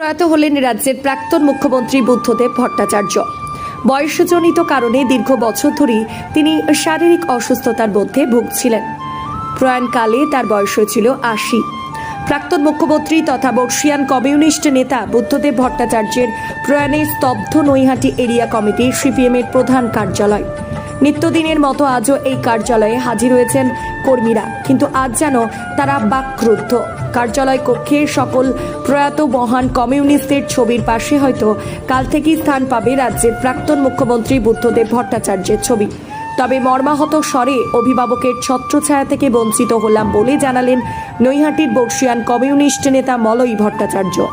প্রয়াত হলেন রাজ্যের প্রাক্তন মুখ্যমন্ত্রী বুদ্ধদেব ভট্টাচার্য। বয়সজনিত কারণে দীর্ঘ বছর ধরেই তিনি শারীরিক অসুস্থতার মধ্যে ভুগছিলেন। প্রয়াণকালে তার বয়স হয়েছিল আশি। প্রাক্তন মুখ্যমন্ত্রী তথা বর্ষিয়ান কমিউনিস্ট নেতা বুদ্ধদেব ভট্টাচার্যের প্রয়াণে স্তব্ধ নৈহাটি এরিয়া কমিটির সিপিএমের প্রধান কার্যালয়। নিত্যদিনের মতো আজও এই কার্যালয়ে হাজির হয়েছেন কর্মীরা। কিন্তু আজ যেন তারা বাক্রুদ্ধ। কার্যালয় কক্ষে সকল প্রয়াত মহান কমিউনিস্টের ছবির পাশে হয়তো কাল থেকেই স্থান পাবে রাজ্যের প্রাক্তন মুখ্যমন্ত্রী বুদ্ধদেব ভট্টাচার্যের ছবি। তবে মর্মাহত স্বরে অভিভাবকের ছত্রছায়া থেকে বঞ্চিত হলাম বলে জানালেন নৈহাটির বর্ষিয়ান কমিউনিস্ট নেতা মলয় ভট্টাচার্য।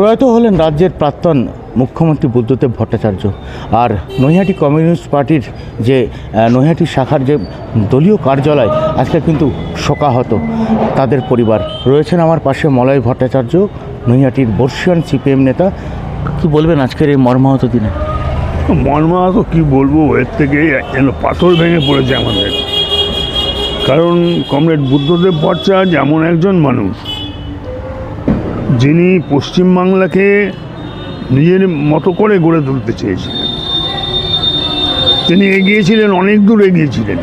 প্রয়াত হলেন রাজ্যের প্রাক্তন মুখ্যমন্ত্রী বুদ্ধদেব ভট্টাচার্য। আর নৈহাটি কমিউনিস্ট পার্টির যে নৈহাটি শাখার যে দলীয় কার্যালয়, আজকে কিন্তু শোকাহত। তাদের পরিবার। রয়েছেন আমার পাশে মলয় ভট্টাচার্য, নৈহাটির বর্ষিয়ান সিপিএম নেতা। কি বলবেন আজকের এই মর্মাহত দিনে? মর্মাহত কী বলব? এর থেকে যেন পাথর ভেঙে পড়েছে আমাদের। কারণ কমরেড বুদ্ধদেব ভট্টাচার্য এমন একজন মানুষ। যিনি পশ্চিমবাংলাকে নিজের মতো করে গড়ে তুলতে চেয়েছিলেন। তিনি এগিয়েছিলেন, অনেক দূর এগিয়েছিলেন।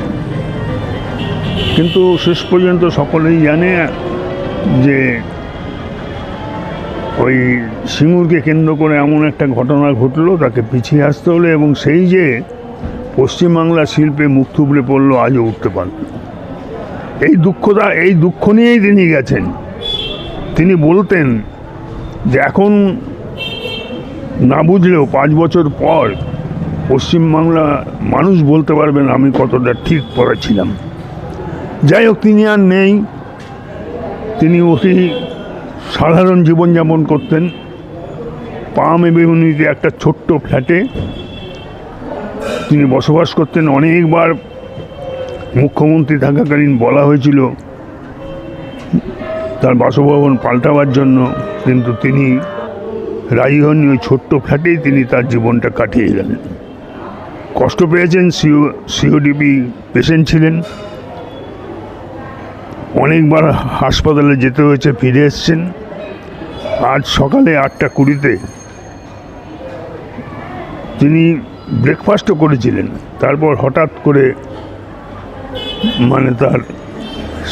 কিন্তু শেষ পর্যন্ত সকলেই জানে যে ওই সিঙ্গুরকে কেন্দ্র করে এমন একটা ঘটনা ঘটলো, তাকে পিছিয়ে আসতে হলো এবং সেই যে পশ্চিমবাংলা শিল্পে মুখ থুবড়ে পড়ল, আজও উঠতে পারল। এই দুঃখটা, এই দুঃখ নিয়েই তিনি গেছেন। তিনি বলতেন যে এখন না বুঝলেও পাঁচ বছর পর পশ্চিমবাংলা মানুষ বলতে পারবেন আমি কতটা ঠিক পড়েছিলাম। যাই হোক, তিনি আর নেই। তিনি অতি সাধারণ জীবনযাপন করতেন। পাম এভিনিউতে একটা ছোট্ট ফ্ল্যাটে তিনি বসবাস করতেন। অনেকবার মুখ্যমন্ত্রী থাকাকালীন বলা হয়েছিল তার বাসভবন পাল্টাবার জন্য কিন্তু তিনি রাজি হননি, ওই ছোট্ট ফ্ল্যাটেই তিনি তার জীবনটা কাটিয়ে গেলেন কষ্ট পেয়েছেন সিও, সিওডিপি পেশেন্ট ছিলেন। অনেকবার হাসপাতালে যেতে হয়েছে, ফিরে এসছেন। আজ সকালে আটটা কুড়িতে তিনি ব্রেকফাস্টও করেছিলেন। তারপর হঠাৎ করে মানে তার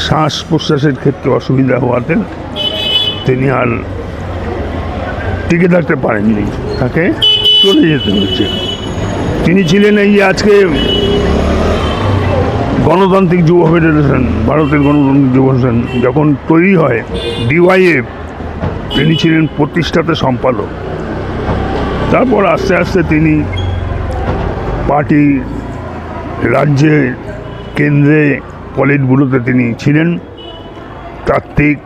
শ্বাস প্রশ্বাসের ক্ষেত্রে অসুবিধা হওয়াতে তিনি আর টিকে থাকতে পারেননি, তাকে চলে যেতে হয়েছে। তিনি ছিলেন এই আজকে গণতান্ত্রিক যুব ফেডারেশন, ভারতের গণতান্ত্রিক যুব ফেডারেশন, যখন তৈরি হয় ডিওয়াইএফ তিনি ছিলেন প্রতিষ্ঠাতা সম্পাদক। তারপর আস্তে আস্তে তিনি পার্টি রাজ্যে, কেন্দ্রে ব্যুরোতে তিনি ছিলেন। তাত্ত্বিক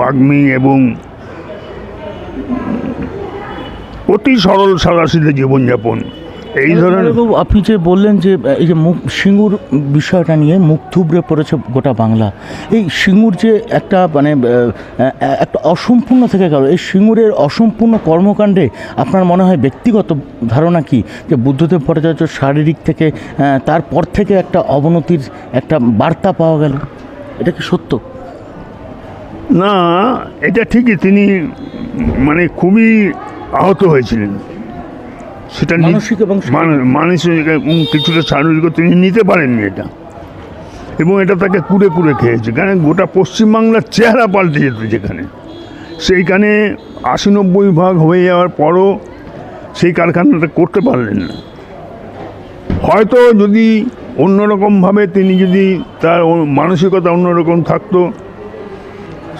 বাগ্মী এবং অতি সরল সাদাসিধে জীবনযাপন। এই ধরনের আপনি যে বললেন যে এই যে মুখ সিঙ্গুর বিষয়টা নিয়ে মুখ থুবড়ে পড়েছে গোটা বাংলা। এই সিঙ্গুর যে একটা মানে একটা অসম্পূর্ণ থেকে গেল। এই সিঙ্গুরের অসম্পূর্ণ কর্মকাণ্ডে আপনার মনে হয় ব্যক্তিগত ধারণা কি? যে বুদ্ধদেব ভট্টাচার্য শারীরিক থেকে তারপর থেকে একটা অবনতির একটা বার্তা পাওয়া গেল। এটা কি সত্য? না এটা ঠিকই। তিনি মানে খুবই আহত হয়েছিলেন। সেটা মানসিক এবং। মানসিক কিছুটা শারীরিক তিনি নিতে পারেননি এটা। এবং এটা তাকে কুড়ে কুড়ে খেয়েছে। কারণ গোটা পশ্চিমবাংলার চেহারা পাল্টে যেত যেখানে। সেইখানে আশি নব্বই ভাগ হয়ে যাওয়ার পরও সেই কারখানাটা করতে পারলেন না। হয়তো যদি অন্যরকমভাবে তিনি যদি তার মানসিকতা অন্যরকম থাকতো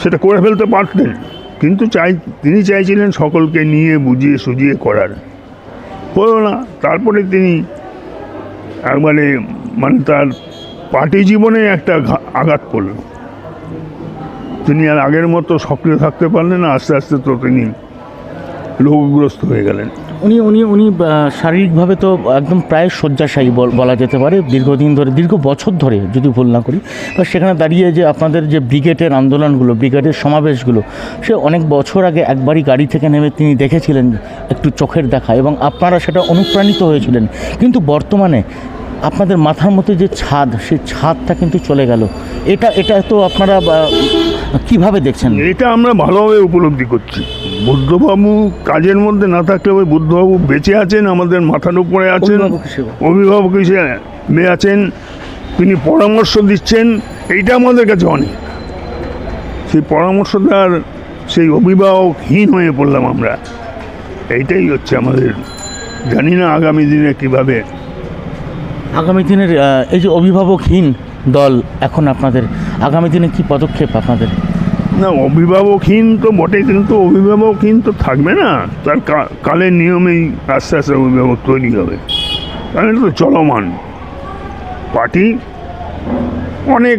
সেটা করে ফেলতে পারতেন। কিন্তু চাই তিনি চাইছিলেন সকলকে নিয়ে বুঝিয়ে সুজিয়ে করার। হলো না। তারপরে তিনি একবারে মানে তার পার্টি জীবনে একটা আঘাত পড়ল তিনি আর আগের মতো সক্রিয় থাকতে পারলেন না, আস্তে আস্তে তো তিনি রোগগ্রস্ত হয়ে গেলেন। উনি উনি উনি শারীরিকভাবে তো একদম প্রায় শয্যাশায়ী বলা যেতে পারে। দীর্ঘদিন ধরে, দীর্ঘ বছর ধরে যদি ভুল না করি বা সেখানে দাঁড়িয়ে যে আপনাদের যে ব্রিগেডের আন্দোলনগুলো, ব্রিগেডের সমাবেশগুলো, সে অনেক বছর আগে একবারই গাড়ি থেকে নেমে তিনি দেখেছিলেন একটু চোখের দেখা এবং আপনারা সেটা অনুপ্রাণিত হয়েছিলেন। কিন্তু বর্তমানে আপনাদের মাথার মধ্যে যে ছাদ, সেই ছাদটা কিন্তু চলে গেল। এটা এটা তো আপনারা কীভাবে দেখছেন? এটা আমরা ভালোভাবে উপলব্ধি করছি। বুদ্ধবাবু কাজের মধ্যে না থাকলে ওই বুদ্ধবাবু বেঁচে আছেন আমাদের মাথার উপরে আছেন অভিভাবক হিসেবে। আছেন তিনি পরামর্শ দিচ্ছেন এইটা আমাদের কাছে অনেক। সেই পরামর্শদার সেই অভিভাবকহীন হয়ে পড়লাম আমরা। এইটাই হচ্ছে আমাদের জানি না আগামী দিনে কীভাবে। আগামী দিনের এই যে অভিভাবকহীন দল এখন আপনাদের আগামী দিনে কি পদক্ষেপ আপনাদের? না অভিভাবকহীন তো বটে কিন্তু অভিভাবকহীন তো থাকবে না। তার কালের নিয়মেই আস্তে আস্তে অভিভাবক তৈরি হবে। কারণ তো চলমান। পার্টি অনেক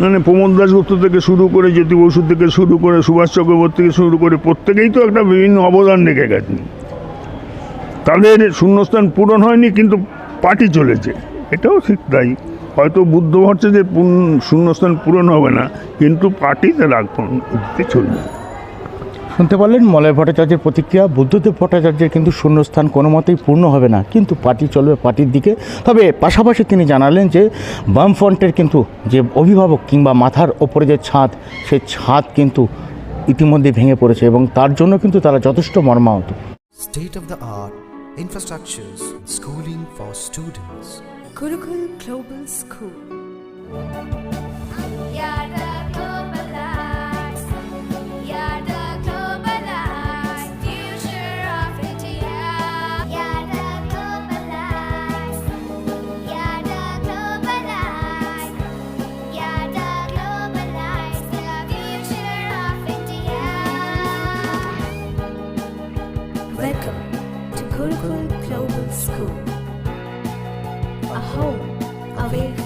মানে প্রমোদ দাসগুপ্ত থেকে শুরু করে জ্যোতি বসু থেকে শুরু করে সুভাষ চক্রবর্তী থেকে শুরু করে প্রত্যেকেই তো একটা বিভিন্ন অবদান রেখে গেছেন। তাদের শূন্যস্থান পূরণ হয়নি, কিন্তু পার্টি চলেছে। এটাও ঠিক তাই। হয়তো বুদ্ধ ভাবছে যে শূন্যস্থান পূরণ হবে না কিন্তু পার্টিতে রাখবেন দিতে চলবে। শুনতে পারলেন মলয় ভট্টাচার্যের প্রতিক্রিয়া বুদ্ধদেব ভট্টাচার্যের কিন্তু শূন্যস্থান কোনো মতেই পূর্ণ হবে না কিন্তু পার্টি চলবে পার্টির দিকে। তবে পাশাপাশি তিনি জানালেন যে বামফ্রন্টের কিন্তু যে অভিভাবক কিংবা মাথার ওপরে যে ছাদ সেই ছাদ কিন্তু ইতিমধ্যে ভেঙে পড়েছে এবং তার জন্য কিন্তু তারা যথেষ্ট মর্মাহত। State of the art infrastructures, schooling for students. Gurukul Global School.